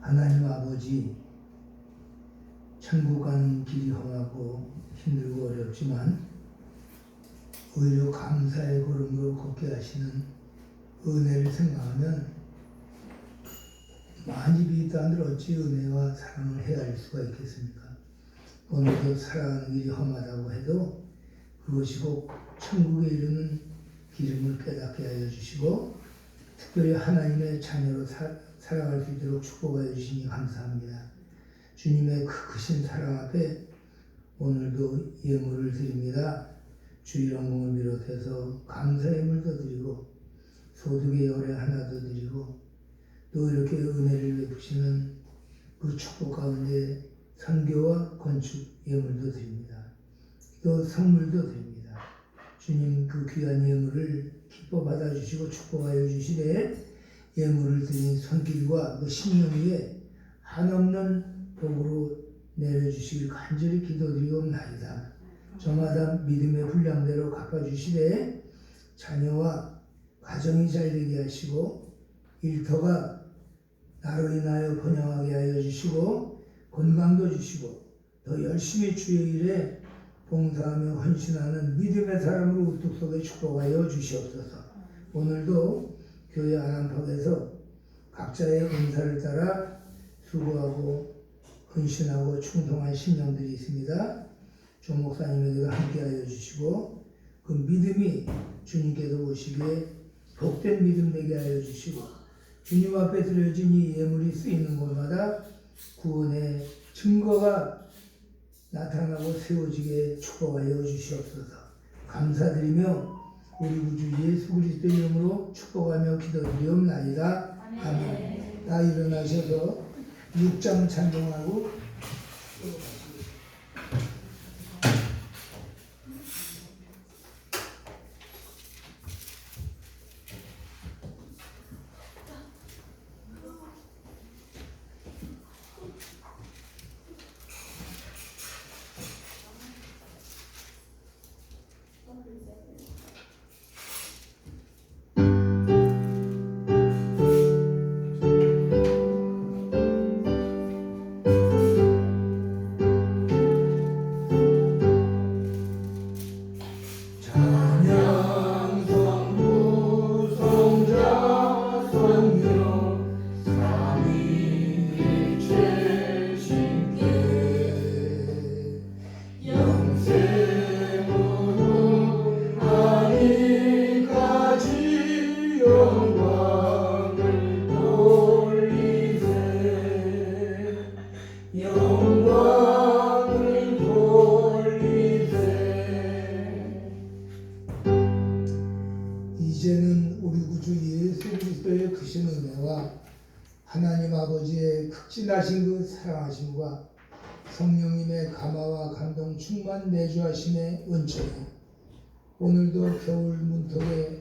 하나님 아버지 천국 가는 길이 험하고 힘들고 어렵지만 오히려 감사의 걸음으로 걷게 하시는 은혜를 생각하면 많이 비단들 어찌 은혜와 사랑을 헤아릴 수가 있겠습니까? 오늘도 살아가는 길이 험하다고 해도 그것이 꼭 천국에 이르는 기름을 깨닫게 하여 주시고 특별히 하나님의 자녀로 사, 살아갈 수 있도록 축복하여 주시니 감사합니다. 주님의 그 크신 사랑 앞에 오늘도 예물을 드립니다. 주일원공을 비롯해서 감사의 물도 드리고 소득의 열에 하나 더 드리고 또 이렇게 은혜를 베푸시는 그 축복 가운데 선교와 건축 예물도 드립니다. 또 선물도 드립니다. 주님 그 귀한 예물을 기뻐 받아주시고 축복하여 주시되 예물을 드린 손길과 그 신령 위에 한없는 복으로 내려주시길 간절히 기도드리옵나이다. 저마다 믿음의 분량대로 갚아주시되 자녀와 가정이 잘 되게 하시고 일터가 나로 인하여 번영하게 하여 주시고 건강도 주시고 더 열심히 주의 일에 봉사하며 헌신하는 믿음의 사람으로 우뚝 서게 축복하여 주시옵소서. 오늘도 교회 안암석에서 각자의 은사를 따라 수고하고 헌신하고 충성한 신령들이 있습니다. 조 목사님에게도 함께하여 주시고 그 믿음이 주님께서 오시기에 복된 믿음 되게 하여 주시고 주님 앞에 드려진 이 예물이 쓰이는 곳마다 구원의 증거가 나타나고 세워지게 축복하여 주시옵소서. 감사드리며 우리 구주 예수 그리스도 이름으로 축복하며 기도드리옵나이다. 아멘. 다 일어나셔서 6장 찬송하고 크신 은혜와 하나님 아버지의 극진하신 그 사랑하심과 성령님의 감화와 감동 충만 내주하심의 은총이 오늘도 겨울 문턱에